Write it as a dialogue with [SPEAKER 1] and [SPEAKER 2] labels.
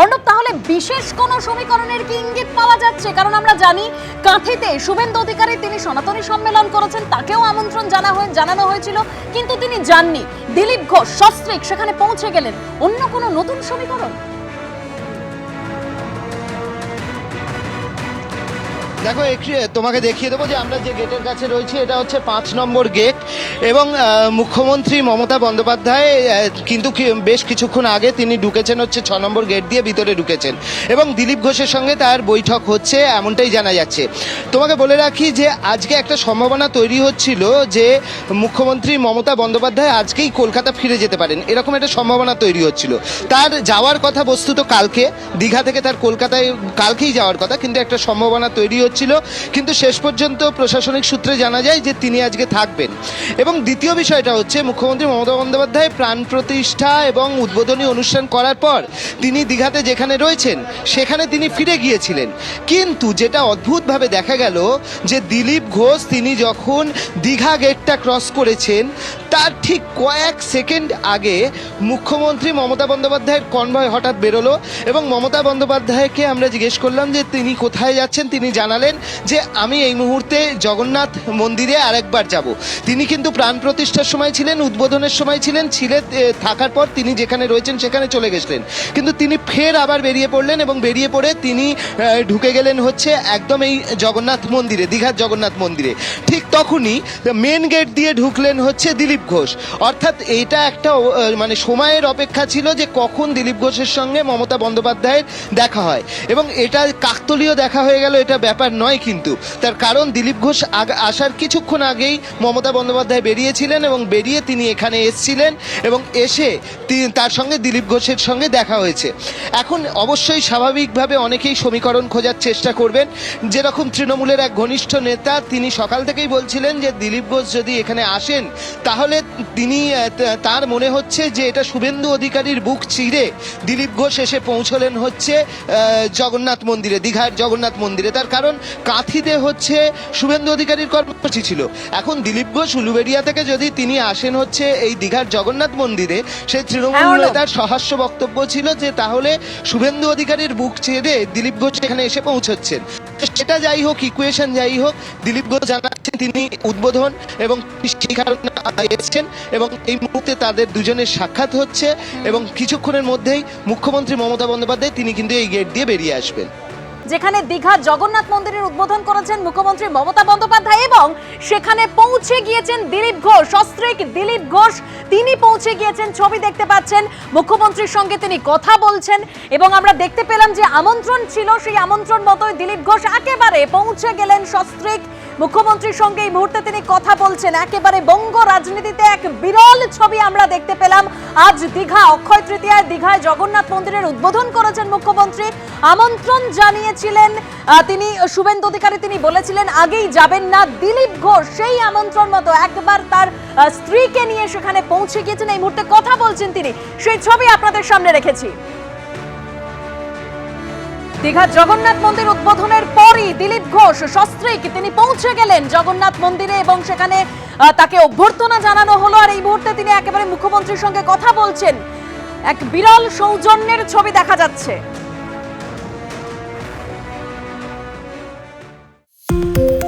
[SPEAKER 1] অর্ণব, তাহলে বিশেষ কোনো সমীকরণের কি ইঙ্গিত পাওয়া যাচ্ছে? কারণ আমরা জানি কাঁথিতে শুভেন্দু অধিকারী, তিনি সনাতনী সম্মেলন করেছেন, তাকেও আমন্ত্রণ জানা হয়ে জানানো হয়েছিল, কিন্তু তিনি যাননি। দিলীপ ঘোষ, সস্ত্রিক, সেখানে পৌঁছে গেলেন। অন্য কোনো নতুন সমীকরণ?
[SPEAKER 2] দেখো তোমাকে দেখিয়ে দেবো যে আমরা যে গেটের কাছে রয়েছি, এটা হচ্ছে পাঁচ নম্বর গেট এবং মুখ্যমন্ত্রী মমতা বন্দ্যোপাধ্যায় কিন্তু বেশ কিছুক্ষণ আগে তিনি ঢুকেছেন হচ্ছে ছ নম্বর গেট দিয়ে ভিতরে ঢুকেছেন এবং দিলীপ ঘোষের সঙ্গে তার বৈঠক হচ্ছে এমনটাই জানা যাচ্ছে। তোমাকে বলে রাখি যে আজকে একটা সম্ভাবনা তৈরি হচ্ছিল যে মুখ্যমন্ত্রী মমতা বন্দ্যোপাধ্যায় আজকেই কলকাতা ফিরে যেতে পারেন। এরকম একটা সম্ভাবনা তৈরি হচ্ছিল। তার যাওয়ার কথা বস্তুত কালকে, দীঘা থেকে তার কলকাতায়, কালকেই যাওয়ার কথা, কিন্তু একটা সম্ভাবনা তৈরি হচ্ছিল, কিন্তু শেষ পর্যন্ত প্রশাসনিক সূত্রে জানা যায় যে তিনি আজকে থাকবেন। এবং দ্বিতীয় বিষয়টা হচ্ছে, মুখ্যমন্ত্রী মমতা বন্দ্যোপাধ্যায় প্রাণ প্রতিষ্ঠা এবং উদ্বোধনী অনুষ্ঠান করার পর তিনি দীঘাতে যেখানে রয়েছেন, সেখানে তিনি ফিরে গিয়েছিলেন। কিন্তু যেটা অদ্ভুতভাবে দেখা গেল, যে দিলীপ ঘোষ তিনি যখন দীঘা গেটটা ক্রস করেছেন তার ঠিক কয়েক সেকেন্ড আগে মুখ্যমন্ত্রী মমতা বন্দ্যোপাধ্যায়ের কনভয় হঠাৎ বেরোলো এবং মমতা বন্দ্যোপাধ্যায়কে আমরা জিজ্ঞেস করলাম যে তিনি কোথায় যাচ্ছেন? তিনি জানালেন যে, আমি এই মুহূর্তে জগন্নাথ মন্দিরে আরেকবার যাব। তিনি কিন্তু প্রাণ প্রতিষ্ঠার সময় ছিলেন, উদ্বোধনের সময় ছিলেন, ছিলে থাকার পর তিনি যেখানে রয়েছেন সেখানে চলে গেছিলেন। কিন্তু তিনি ফের আবার বেরিয়ে পড়লেন এবং বেরিয়ে পড়ে তিনি ঢুকে গেলেন হচ্ছে একদম এই জগন্নাথ মন্দিরে, দীঘার জগন্নাথ মন্দিরে। ঠিক তখনই মেন গেট দিয়ে ঢুকলেন হচ্ছে দিলীপ ঘোষ। অর্থাৎ এটা একটা মানে সময়ের অপেক্ষা ছিল যে কখন দিলীপ ঘোষের সঙ্গে মমতা বন্দ্যোপাধ্যায়ের দেখা হয়। এবং এটা কাকতলীয় দেখা হয়ে গেল, এটা ব্যাপার নয় কিন্তু। তার কারণ দিলীপ ঘোষ আসার কিছুক্ষণ আগেই মমতা বন্দ্যোপাধ্যায় বেরিয়েছিলেন এবং বেরিয়ে তিনি এখানে এসছিলেন এবং এসে তার সঙ্গে দিলীপ ঘোষের সঙ্গে দেখা হয়েছে। এখন অবশ্যই স্বাভাবিকভাবে অনেকেই সমীকরণ খোঁজার চেষ্টা করবেন। যেরকম তৃণমূলের এক ঘনিষ্ঠ নেতা, তিনি সকাল থেকেই বলছিলেন যে, দিলীপ ঘোষ যদি এখানে আসেন, তাহলে তিনি তার মনে হচ্ছে যে এটা শুভেন্দু অধিকারীর বুক চিরে দিলীপ ঘোষ এসে পৌঁছলেন হচ্ছে জগন্নাথ মন্দিরে দীঘার জগন্নাথ মন্দিরে। তার কারণ কাঁথিতে হচ্ছে শুভেন্দু অধিকারীর কর্মসূচি ছিল। এখন দিলীপ ঘোষ উলুবেড়িয়া থেকে যদি তিনি আসেন হচ্ছে এই দীঘার জগন্নাথ মন্দিরে সেই তৃণমূল
[SPEAKER 1] হ্যাঁ,
[SPEAKER 2] নেতার সহাস্য বক্তব্য ছিল যে তাহলে শুভেন্দু অধিকারীর বুক ছেড়ে দিলীপ ঘোষ এখানে এসে পৌঁছচ্ছেন। সেটা যাই হোক ইকুয়েশন যাই হোক দিলীপ ঘোষ জানাচ্ছেন তিনি উদ্বোধন এবং সেই এসেছেন এবং এই মুহূর্তে তাদের দুজনের সাক্ষাৎ হচ্ছে এবং কিছুক্ষণের মধ্যেই মুখ্যমন্ত্রী মমতা বন্দ্যোপাধ্যায় তিনি কিন্তু এই গেট দিয়ে বেরিয়ে আসবেন।
[SPEAKER 1] যেখানে দীঘা জগন্নাথ মন্দিরের উদ্বোধন করেছেন মুখ্যমন্ত্রী মমতা বন্দ্যোপাধ্যায় এবং সেখানে পৌঁছে গিয়েছেন দিলীপ ঘোষ, সস্ত্রিক দিলীপ ঘোষ। তিনি পৌঁছে গিয়েছেন, ছবি দেখতে পাচ্ছেন, মুখ্যমন্ত্রীর সঙ্গে তিনি কথা বলছেন এবং আমরা দেখতে পেলাম যে আমন্ত্রণ ছিল সেই আমন্ত্রণ মতোই দিলীপ ঘোষ একেবারে পৌঁছে গেলেন সস্ত্রিক। মুখ্যমন্ত্রীর সঙ্গে এই মুহূর্তে তিনি কথা বলছেন, একেবারে বঙ্গ রাজনীতিতে এক বিরল ছবি আমরা দেখতে পেলাম। আজ দীঘা, অক্ষয় তৃতীয়ায় দীঘায় জগন্নাথ মন্দিরের উদ্বোধন করেছেন মুখ্যমন্ত্রী। আমন্ত্রণ জানিয়েছিলেন আহ, তিনি শুভেন্দু অধিকারী তিনি বলেছিলেন আগেই যাবেন না। দিলীপ ঘোষ সেই আমন্ত্রণ মতো একবার তার স্ত্রীকে নিয়ে সেখানে পৌঁছে গিয়েছেন। এই মুহূর্তে কথা বলছেন তিনি। সেই ছবি আপনাদের সামনে রেখেছি। দীঘা জগন্নাথ মন্দির উদ্বোধনের পরই দিলীপ ঘোষ সস্ত্রীক তিনি পৌঁছে গেলেন জগন্নাথ মন্দিরে এবং সেখানে তাকে অভ্যর্থনা জানানো হলো। আর এই মুহূর্তে তিনি একেবারে মুখ্যমন্ত্রীর সঙ্গে কথা বলছেন। এক বিরল সৌজন্যের ছবি দেখা যাচ্ছে। Thank you